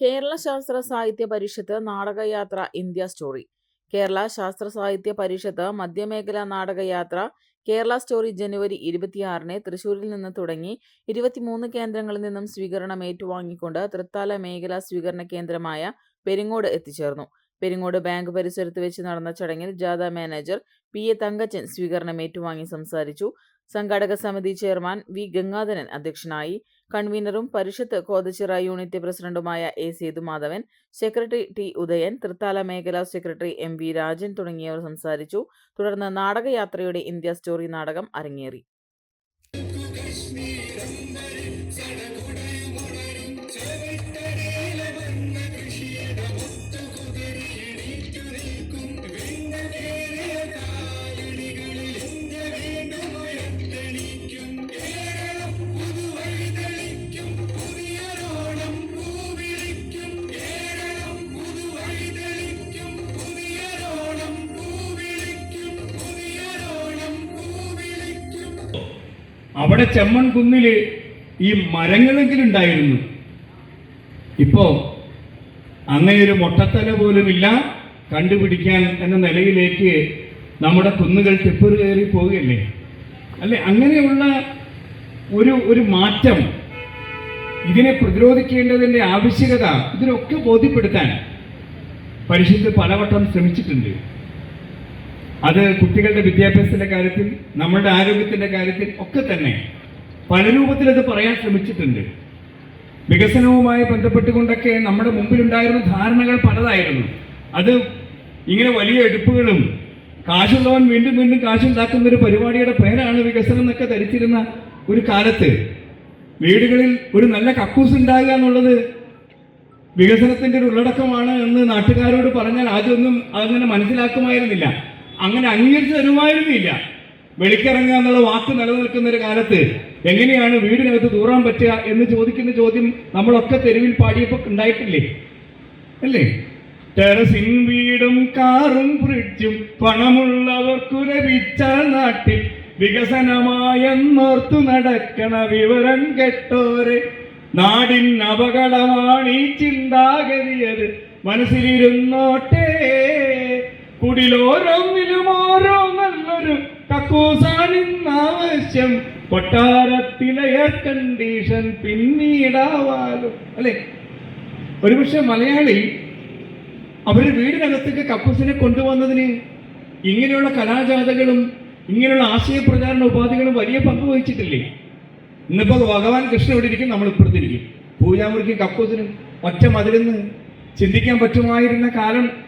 കേരള ശാസ്ത്ര സാഹിത്യ പരിഷത്ത് നാടകയാത്ര India story. Kerala Sasthra സാഹിത്യ പരിഷത്ത് മധ്യമേഖലാ നാടകയാത്ര കേരള സ്റ്റോറി ജനുവരി ഇരുപത്തിയാറിന് തൃശൂരിൽ നിന്ന് തുടങ്ങി ഇരുപത്തിമൂന്ന് കേന്ദ്രങ്ങളിൽ നിന്നും സ്വീകരണം ഏറ്റുവാങ്ങിക്കൊണ്ട് തൃത്താല മേഖലാ സ്വീകരണ കേന്ദ്രമായ പെരിങ്ങോട് എത്തിച്ചേർന്നു. പെരിങ്ങോട് ബാങ്ക് പരിസരത്ത് വെച്ച് നടന്ന ചടങ്ങിൽ ജാഥ മാനേജർ പി എ തങ്കച്ചൻ സ്വീകരണം ഏറ്റുവാങ്ങി സംസാരിച്ചു. സംഘാടക സമിതി ചെയർമാൻ വി ഗംഗാധരൻ അധ്യക്ഷനായി കൺവീനറും പരിഷത്ത് കോതച്ചിറ യൂണിറ്റ് പ്രസിഡന്റുമായ A Sethumadhavan secretary T Udayan Thrithala മേഖലാ സെക്രട്ടറി എം വി രാജൻ തുടങ്ങിയവർ സംസാരിച്ചു. തുടർന്ന് നാടകയാത്രയുടെ ഇന്ത്യ സ്റ്റോറി നാടകം അരങ്ങേറി. അവിടെ ചെമ്മൺ കുന്നിൽ ഈ മരങ്ങളെങ്കിലും ഉണ്ടായിരുന്നു. ഇപ്പോ അങ്ങനെ ഒരു മൊട്ടത്തല പോലുമില്ല കണ്ടുപിടിക്കാൻ എന്ന നിലയിലേക്ക് നമ്മുടെ കുന്നുകൾ ടിപ്പർ കയറി പോവുകയല്ലേ? അല്ലെ? അങ്ങനെയുള്ള ഒരു ഒരു മാറ്റം ഇതിനെ പ്രതിരോധിക്കേണ്ടതിന്റെ ആവശ്യകത ഇതിനൊക്കെ ബോധ്യപ്പെടുത്താൻ പരിഷത്ത് പലവട്ടം ശ്രമിച്ചിട്ടുണ്ട്. അത് കുട്ടികളുടെ വിദ്യാഭ്യാസത്തിന്റെ കാര്യത്തിൽ നമ്മളുടെ ആരോഗ്യത്തിന്റെ കാര്യത്തിൽ ഒക്കെ തന്നെ പല രൂപത്തിൽ അത് പറയാൻ ശ്രമിച്ചിട്ടുണ്ട്. വികസനവുമായി ബന്ധപ്പെട്ടുകൊണ്ടൊക്കെ നമ്മുടെ മുമ്പിലുണ്ടായിരുന്ന ധാരണകൾ പലതായിരുന്നു. അത് ഇങ്ങനെ വലിയ എടുപ്പുകളും കാശുള്ളവൻ വീണ്ടും വീണ്ടും കാശുണ്ടാക്കുന്ന ഒരു പരിപാടിയുടെ പേരാണ് വികസനം എന്നൊക്കെ ധരിച്ചിരുന്ന ഒരു കാലത്ത്. വീടുകളിൽ ഒരു നല്ല കക്കൂസ് ഉണ്ടാകുക എന്നുള്ളത് വികസനത്തിന്റെ ഒരു ഉള്ളടക്കമാണ് എന്ന് നാട്ടുകാരോട് പറഞ്ഞാൽ ആദ്യമൊന്നും അതങ്ങനെ മനസ്സിലാക്കുമായിരുന്നില്ല. അങ്ങനെ അംഗീകരിച്ചു തരുമായിരുന്നില്ല. വെളിക്കിറങ്ങുക എന്നുള്ള വാക്ക് നിലനിൽക്കുന്ന ഒരു കാലത്ത് എങ്ങനെയാണ് വീടിനകത്ത് തൂറാൻ പറ്റുക എന്ന് ചോദിക്കുന്ന ചോദ്യം നമ്മളൊക്കെ തെരുവിൽ പാടിയപ്പോൾ ഉണ്ടായിട്ടില്ലേ? അല്ലേ? ടെറസിൻ വീടും കാറും ഫ്രിഡ്ജും പണമുള്ളവർക്കു ലഭിച്ച നാട്ടിൽ വികസനമായെന്നോർത്തു നടക്കണ വിവരം കെട്ടോരെ. നാടിൻ അപകടമാണ് ഈ ചിന്താഗതിയത് മനസ്സിലിരുന്നോട്ടെ. കുടിലോരോന്നിലും ഓരോ നല്ലൊരു കക്കൂസാണിന്നാവശ്യം. കൊട്ടാരത്തിലെ എയർ കണ്ടീഷൻ പിന്നീടാവാലും. അല്ലെ? ഒരുപക്ഷെ മലയാളി അവർ വീടിനകത്തേക്ക് കക്കൂസിനെ കൊണ്ടുവന്നതിന് ഇങ്ങനെയുള്ള കലാജാഥകളും ഇങ്ങനെയുള്ള ആശയപ്രചാരണ ഉപാധികളും വലിയ പങ്ക് വഹിച്ചിട്ടില്ലേ? ഇന്നിപ്പോ ഭഗവാൻ കൃഷ്ണൻ ഇവിടെ ഇരിക്കും നമ്മൾ ഇപ്പുറത്തിരിക്കും. പൂജാമുറിക്കും കക്കൂസിനും ഒറ്റ മതിലെന്ന് ചിന്തിക്കാൻ പറ്റുമായിരുന്ന കാലം